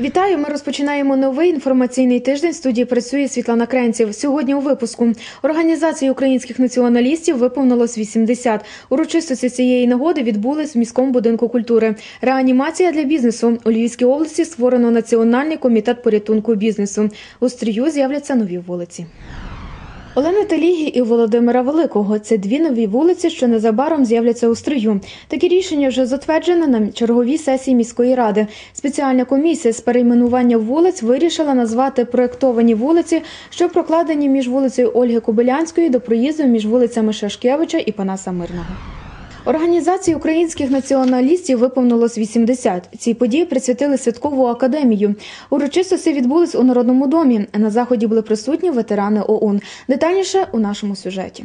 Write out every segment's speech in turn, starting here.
Вітаю! Ми розпочинаємо новий інформаційний тиждень. В студії працює Світлана Кренців. Сьогодні у випуску організації українських націоналістів виповнилось 80. Урочистості цієї нагоди відбулись в міському будинку культури. Реанімація для бізнесу у Львівській області створено національний комітет порятунку бізнесу. У стрію з'являться нові вулиці. Олени Телігі і Володимира Великого це дві нові вулиці, що незабаром з'являться у стрию. Такі рішення вже затверджено на черговій сесії міської ради. Спеціальна комісія з перейменування вулиць вирішила назвати проєктовані вулиці, що прокладені між вулицею Ольги Кобилянської до проїзду між вулицями Шашкевича і Панаса Мирного. Організації українських націоналістів виповнилось 80. Цій події присвятили святкову академію. Урочистості відбулись у Народному домі. На заході були присутні ветерани ОУН. Детальніше у нашому сюжеті.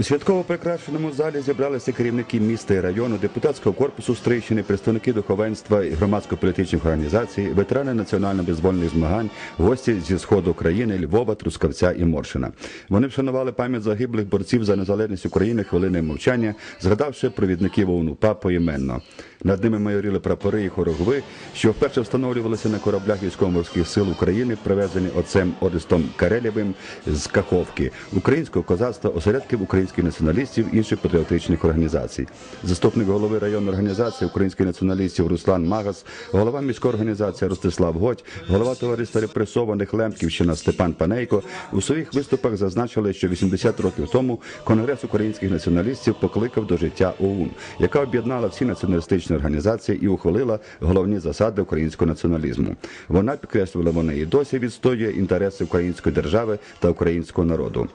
У святково прикрашеному залі зібралися керівники міста і району, депутатського корпусу Стрийщини, представники духовенства і громадсько-політичних організацій, ветерани національно-безвольних змагань, гості зі сходу України, Львова, Трускавця і Моршина. Вони вшанували пам'ять загиблих борців за незалежність України хвилиною мовчання, згадавши провідників ОУН УПА поіменно. Над ними майоріли прапори і хорогви, що вперше встановлювалися на кораблях військово-морських сил України, привезені отцем Орестом Карелєвим з Каховки, українського козацтва, осередків українських націоналістів інших патріотичних організацій. Заступник голови районної організації українських націоналістів Руслан Магас, голова міської організації Ростислав Годь, голова товариства репресованих Лемківщина Степан Панейко у своїх виступах зазначили, що 80 років тому Конгрес українських націоналістів покликав до життя ОУН, яка об'єднала всі націоналістичні організації і ухвалила головні засади українського націоналізму. Вона підкреслювала, вони і досі відстоює інтереси української держави та українського народу.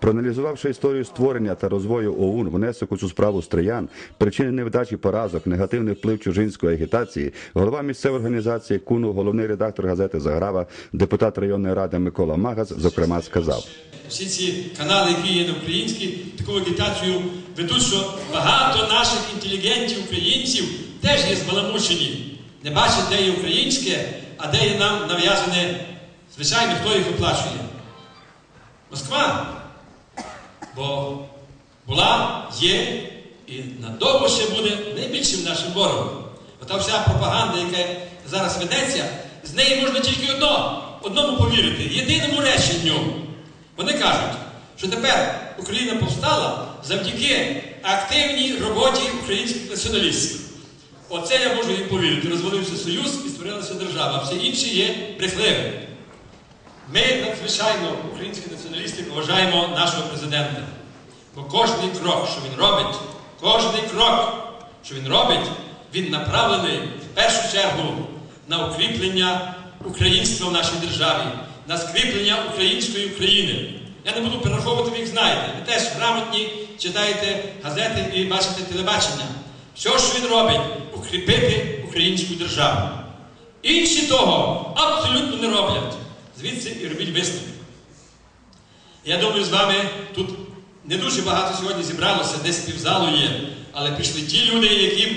Проаналізувавши історію створення та розвою ОУН, внесок у цю справу стриян, причини невдачі поразок, негативний вплив чужинської агітації, голова місцевої організації КУНУ, головний редактор газети Заграва, депутат районної ради Микола Магас, зокрема, сказав. Всі ці канали, які є на українській, таку агітацію ведуть, що багато наших інтелігентів, українців теж є збаламучені. Не бачать, де є українське, а де є нам нав'язане, звичайно, хто їх оплачує. Москва. Бо була, є і надовго ще буде найбільшим нашим ворогом. Ота вся пропаганда, яка зараз ведеться, з неї можна тільки одно, одному повірити, єдиному реченню. Вони кажуть, що тепер Україна повстала завдяки активній роботі українських націоналістів. Оце я можу їм повірити. Розвалився Союз і створилася держава. Всі інші є брехливі. Ми надзвичайно, українські націоналісти, поважаємо нашого президента. Бо кожний крок, що він робить, кожний крок, що він робить, він направлений в першу чергу на укріплення українства в нашій державі, на скріплення української України. Я не буду перераховувати, ви їх знаєте. Ви теж грамотні читаєте газети і бачите телебачення. Що він робить, укріпити українську державу. Інші того абсолютно не роблять. Звідси і робіть висновки. Я думаю, з вами тут не дуже багато сьогодні зібралося, десь півзалу є, але пішли ті люди, яким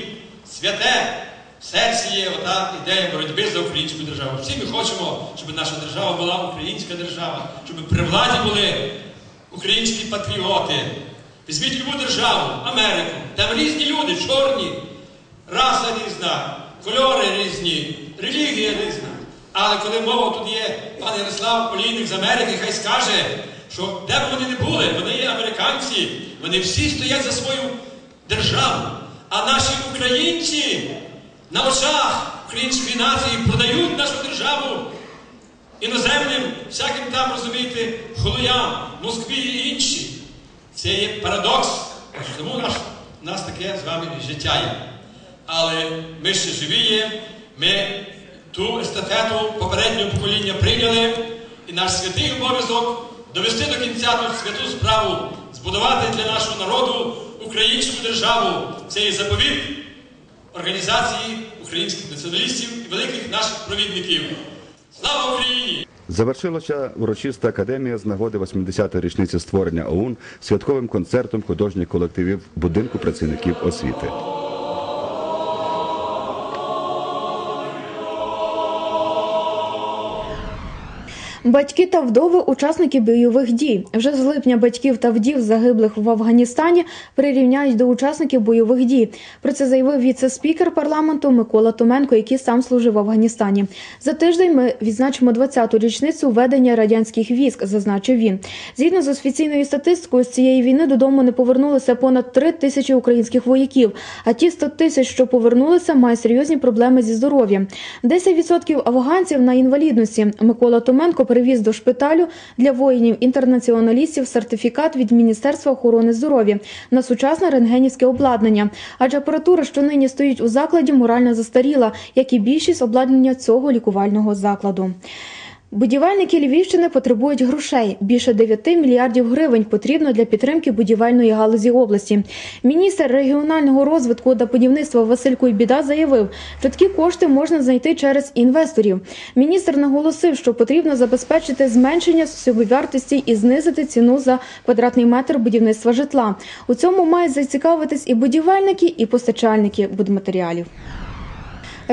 святе в серці є ота ідея боротьби за українську державу. Всі ми хочемо, щоб наша держава була українська держава, щоб при владі були українські патріоти. Візьміть любу державу, Америку. Там різні люди, чорні, раса різна, кольори різні, релігія різна. Але коли мова тут є, пан Ярослав Олійник з Америки, хай скаже, що де б вони не були, вони є американці, вони всі стоять за свою державу. А наші українці на очах української нації продають нашу державу іноземним, всяким там, розумієте, холоям, Москві і інші. Це є парадокс. Тому наш, нас таке з вами життя є. Але ми ще живі є, ми ту естафету попереднього покоління прийняли, і наш святий обов'язок довести до кінця ту святу справу, збудувати для нашого народу українську державу. Це є заповіт організації українських націоналістів і великих наших провідників. Слава Україні! Завершилася урочиста академія з нагоди 80-ї річниці створення ОУН святковим концертом художніх колективів будинку працівників освіти. Батьки та вдови учасники бойових дій. Вже з липня батьків та вдів загиблих в Афганістані прирівняють до учасників бойових дій. Про це заявив віце-спікер парламенту Микола Томенко, який сам служив в Афганістані. За тиждень ми відзначимо 20-ту річницю введення радянських військ, зазначив він. Згідно з офіційною статистикою, з цієї війни додому не повернулося понад 3 тисячі українських вояків. А ті 100 тисяч, що повернулися, мають серйозні проблеми зі здоров'ям. 10% афганців на інвалідності. Микола Томенко привіз до шпиталю для воїнів-інтернаціоналістів сертифікат від Міністерства охорони здоров'я на сучасне рентгенівське обладнання. Адже апаратура, що нині стоїть у закладі, морально застаріла, як і більшість обладнання цього лікувального закладу. Будівельники Львівщини потребують грошей. Більше 9 мільярдів гривень потрібно для підтримки будівельної галузі області. Міністр регіонального розвитку та будівництва Василь Куйбіда заявив, що такі кошти можна знайти через інвесторів. Міністр наголосив, що потрібно забезпечити зменшення собівартості і знизити ціну за квадратний метр будівництва житла. У цьому мають зацікавитись і будівельники, і постачальники будматеріалів.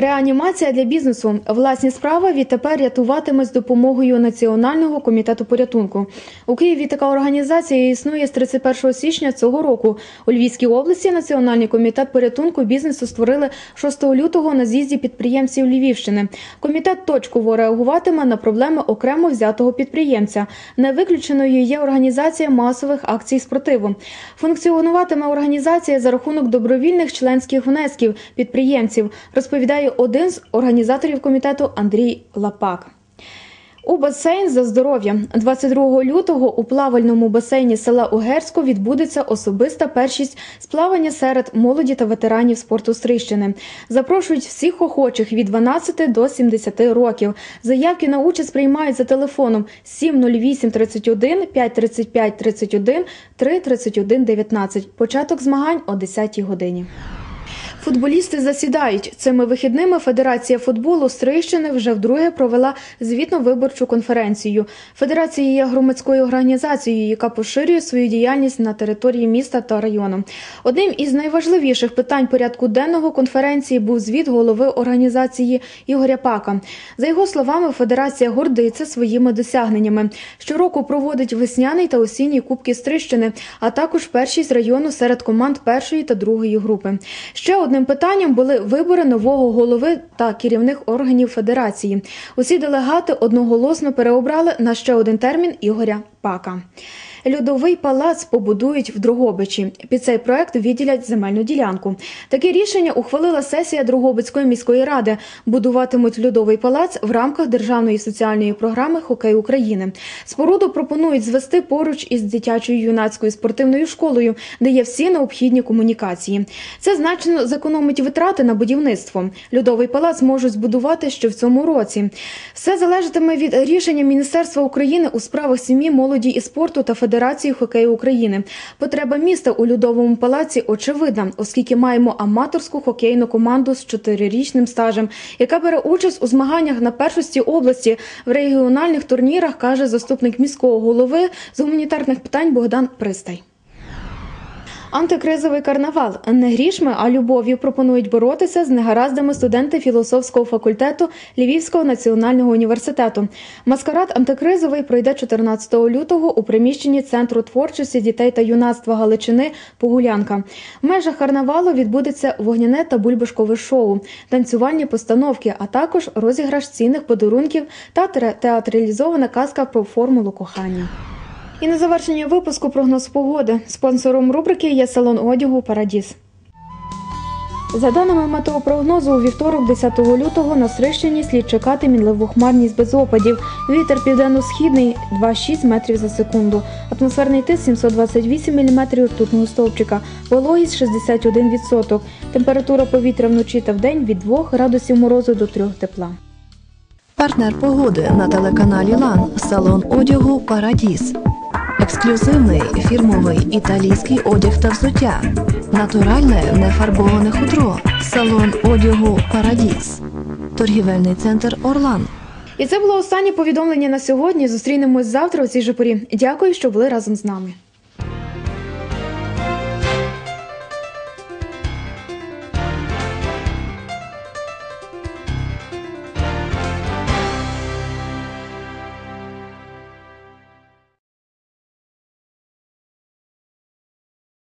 Реанімація для бізнесу. Власні справи відтепер рятуватиме з допомогою Національного комітету порятунку. У Києві така організація існує з 31 січня цього року. У Львівській області Національний комітет порятунку бізнесу створили 6 лютого на з'їзді підприємців Львівщини. Комітет точково реагуватиме на проблеми окремо взятого підприємця. Не виключеною є організація масових акцій спротиву. Функціонуватиме організація за рахунок добровільних членських внесків підприємців, розповідає один з організаторів комітету Андрій Лапак. У басейн за здоров'я 22 лютого у плавальному басейні села Угерсько відбудеться особиста першість з плавання серед молоді та ветеранів спорту Стрищини. Запрошують всіх охочих від 12 до 70 років. Заявки на участь приймають за телефоном 708 31 535 31 3 31 19. Початок змагань о 10 годині. Футболісти засідають цими вихідними. Федерація футболу Стрийщини вже вдруге провела звітно-виборчу конференцію. Федерація є громадською організацією, яка поширює свою діяльність на території міста та району. Одним із найважливіших питань порядку денного конференції був звіт голови організації Ігоря Пака. За його словами, федерація гордиться своїми досягненнями. Щороку проводить весняний та осінній кубки Стрищини, а також першість району серед команд першої та другої групи. Ще одним питанням були вибори нового голови та керівних органів федерації. Усі делегати одноголосно переобрали на ще один термін Ігоря Пака. Льодовий палац побудують в Дрогобичі. Під цей проект відділять земельну ділянку. Таке рішення ухвалила сесія Дрогобицької міської ради. Будуватимуть льодовий палац в рамках державної соціальної програми Хокей України. Споруду пропонують звести поруч із дитячою юнацькою спортивною школою, де є всі необхідні комунікації. Це значно зекономить витрати на будівництво. Льодовий палац можуть збудувати ще в цьому році. Все залежатиме від рішення Міністерства України у справах сім'ї, молоді і спорту та Федерації хокею України. Потреба міста у Людовому палаці очевидна, оскільки маємо аматорську хокейну команду з чотирирічним стажем, яка бере участь у змаганнях на першості області в регіональних турнірах, каже заступник міського голови з гуманітарних питань Богдан Пристай. Антикризовий карнавал не грішми, а любов'ю пропонують боротися з негараздами студенти філософського факультету Львівського національного університету. Маскарад антикризовий пройде 14 лютого у приміщенні Центру творчості дітей та юнацтва Галичини Погулянка. В межах карнавалу відбудеться вогняне та бульбашкове шоу, танцювальні постановки, а також розіграш цінних подарунків та театралізована казка про формулу кохання. І на завершення випуску прогноз погоди. Спонсором рубрики є салон одягу Парадіс. За даними метеопрогнозу, у вівторок, 10 лютого, на Стрищині слід чекати мінливу хмарність без опадів. Вітер південно-східний 2,6 метрів за секунду. Атмосферний тиск 728 мм ртутного стовпчика. Вологість 61%. Температура повітря вночі та вдень від 2 градусів морозу до 3 тепла. Партнер погоди на телеканалі Лан салон одягу Парадіс. Ексклюзивний фірмовий італійський одяг та взуття. Натуральне нефарбоване хутро. Салон одягу Парадіс. Торгівельний центр Орлан. І це було останнє повідомлення на сьогодні. Зустрінемось завтра у цій же порі. Дякую, що були разом з нами.